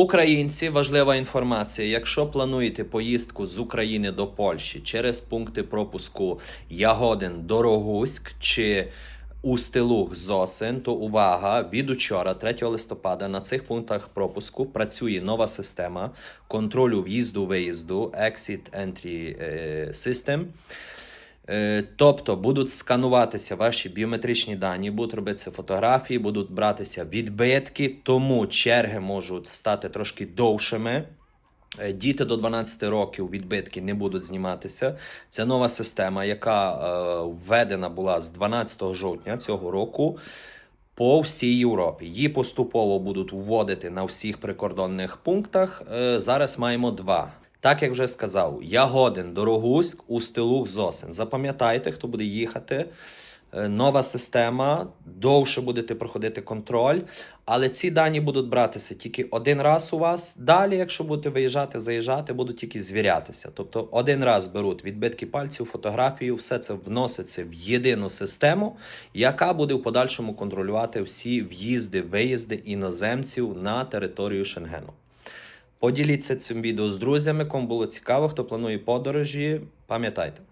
Українці, важлива інформація. Якщо плануєте поїздку з України до Польщі через пункти пропуску Ягодин Дорогуськ чи Устилуг Зосин, то увага! Від учора, 3 листопада, на цих пунктах пропуску працює нова система контролю в'їзду-виїзду Exit Entry е, System. Е, Тобто будуть скануватися ваші біометричні дані, будуть робитися фотографії, будуть братися відбитки, тому черги можуть стати трошки довшими. Е, Діти до 12 років відбитки не будуть зніматися. Це нова система, яка е, введена була з 12 жовтня цього року по всій Європі. Її поступово будуть вводити на всіх прикордонних пунктах. Зараз маємо два. Так як вже сказав, Ягодин, Дорогуськ, Устилуг, Зосин. Запам'ятайте, хто буде їхати. Е, Нова система, довше будете проходити контроль, але ці дані будуть братися тільки один раз у вас. Далі, якщо будете виїжджати, заїжджати, будуть тільки звірятися. Тобто один раз беруть відбитки пальців, фотографію, все це вноситься в єдину систему, яка буде в подальшому контролювати всі в'їзди, виїзди іноземців на територію Шенгену. Поділіться цим відео з друзями, кому було цікаво, хто планує подорожі. Пам'ятайте.